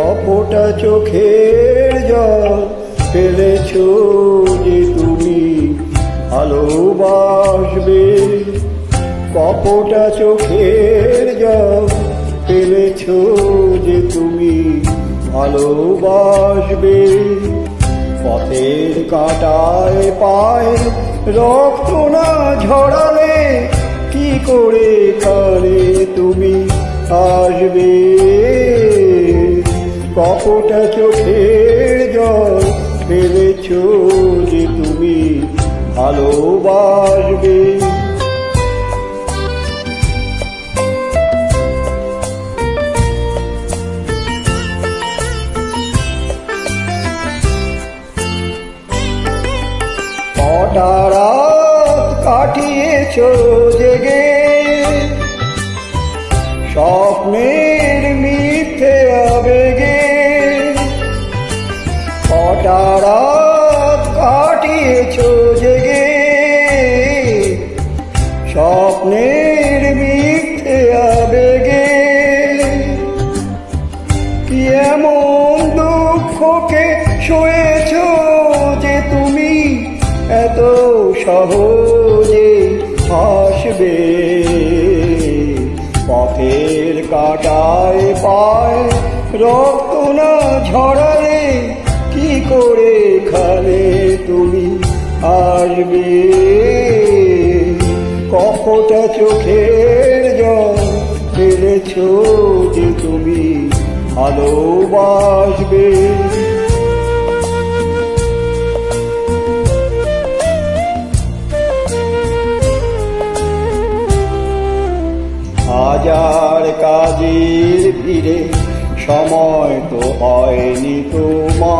কপটা চোখের জল ফেলেছ যে তুমি। ভালোবাসবে, কপটা চোখের জল ফেলেছ যে তুমি। ভালোবাসবে, পথের কাটায় পায় রক্ত না ঝরালে কি করে কালে তুমি আসবে? কপটা চোখের জল ফেলেছ যে তুমি ভালোবাসবে? রাত কাটিয়েছ জেগে? স্বপ্নের স্বপ্নের মিথ্যে আবেগে। কি এমন দুঃখকে শুয়েছ যে তুমি এত সহজে হাসবে। পথের কাটায় পায় রক্ত না ঝরালে কি করে খালে তুমি আসবে? কপটা চোখের জল ফেলেছ যে তুমি ভালোবাসবে। হাজার কাজের ভিড়ে সময় তো হয়নি তোমার।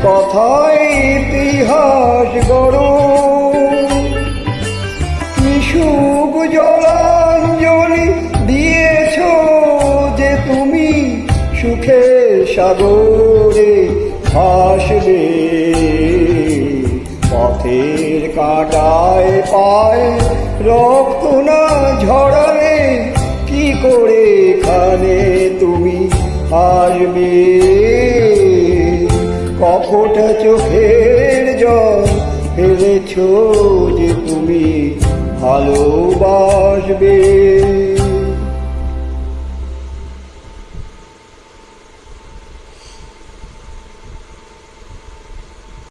সে কথাই ইতিহাস গড়ো। নিশুক জলাঞ্জলি দিয়েছ যে তুমি সুখের সাগরে ভাসবে। পথের কাটায় পায় রক্ত না ঝরালে কি করে খানে তুমি আসবে? ফেলেছ যে তুমি ভালোবাসবে?